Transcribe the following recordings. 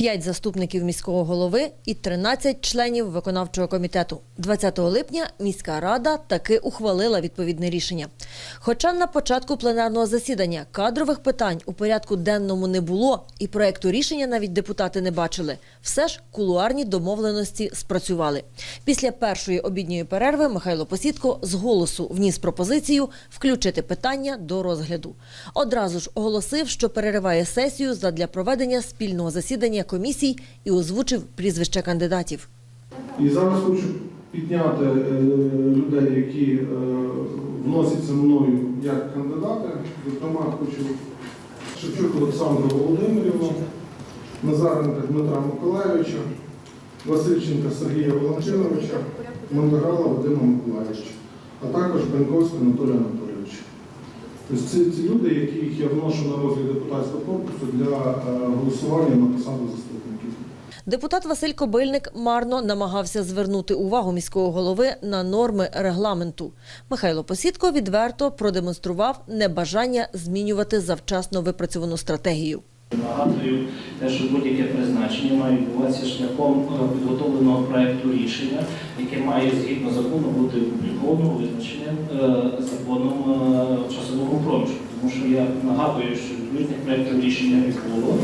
5 заступників міського голови і 13 членів виконавчого комітету. 20 липня міська рада таки ухвалила відповідне рішення. Хоча на початку пленарного засідання кадрових питань у порядку денному не було, і проекту рішення навіть депутати не бачили, все ж кулуарні домовленості спрацювали. Після першої обідньої перерви Михайло Посідко з голосу вніс пропозицію включити питання до розгляду. Одразу ж оголосив, що перериває сесію задля проведення спільного засідання комісій і озвучив прізвища кандидатів. І зараз хочу підняти е, людей, які е, вносяться мною як кандидати. Зокрема, хочу Шевчук Олександру Володимирівну, Назаренка Дмитра Миколаєвича, Васильченка Сергія Валентиновича, Мандагала Вадима Миколаївича, а також Бенковського Анатолія Анатолійовича. Тобто це ці люди, яких я вношу на розгляд депутатського корпусу для е, голосування на посаду заступників. Депутат Василь Кобильник марно намагався звернути увагу міського голови на норми регламенту. Михайло Посідко відверто продемонстрував небажання змінювати завчасно випрацьовану стратегію. Нагадую, що будь-яке призначення має відбуватися шляхом е, підготовленого проекту рішення, яке має згідно закону бути опубліковано визначеним е, законом е, в часовому проміжку. Тому що я нагадую, що відповідних проєктів рішення не було,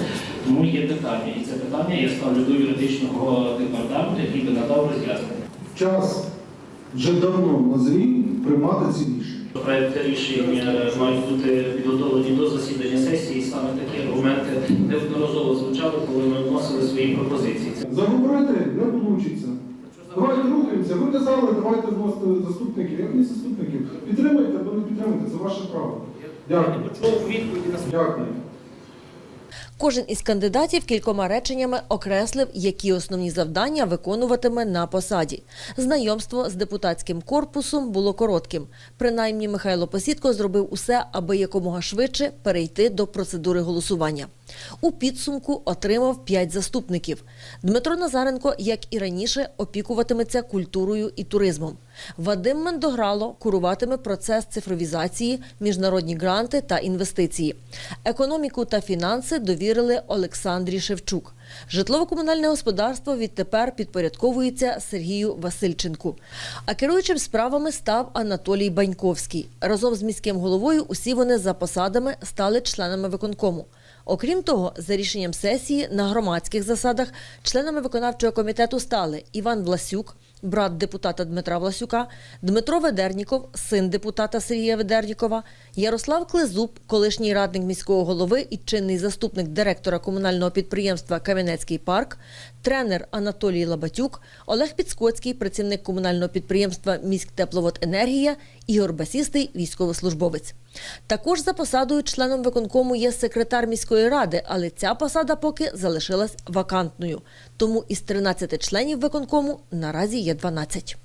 тому є питання. І це питання я ставлю до юридичного департаменту, який би надав роз'яснення. Час вже давно назрів приймати ці рішення. Проекти рішень е, мають бути підготовлені до засідання сесії, і саме такі аргументи неодноразово звучали, коли ми вносили свої пропозиції. Заговорити не вийде. Давайте рухаємося. Ви казали, давайте вносити заступників. Як не заступників? Підтримуйте або не підтримуйте, це ваше право. Дякую. Дякую. Кожен із кандидатів кількома реченнями окреслив, які основні завдання виконуватиме на посаді. Знайомство з депутатським корпусом було коротким. Принаймні, Михайло Посідко зробив усе, аби якомога швидше перейти до процедури голосування. У підсумку отримав п'ять заступників. Дмитро Назаренко, як і раніше, опікуватиметься культурою і туризмом. Вадим Мендограло куруватиме процес цифровізації, міжнародні гранти та інвестиції. Економіку та фінанси довірили Олександрі Шевчук. Житлово-комунальне господарство відтепер підпорядковується Сергію Васильченку. А керуючим справами став Анатолій Баньковський. Разом з міським головою усі вони за посадами стали членами виконкому. Окрім того, за рішенням сесії на громадських засадах членами виконавчого комітету стали Іван Власюк, брат депутата Дмитра Власюка, Дмитро Ведерніков, син депутата Сергія Ведернікова, Ярослав Клезуб, колишній радник міського голови і чинний заступник директора комунального підприємства Кам'янецький парк, тренер Анатолій Лабатюк, Олег Підскоцький, працівник комунального підприємства Міськтепловоденергія, Ігор Басістий, військовослужбовець. Також за посадою членом виконкому є секретар міської ради, але ця посада поки залишилась вакантною. Тому із 13 членів виконкому наразі є 12.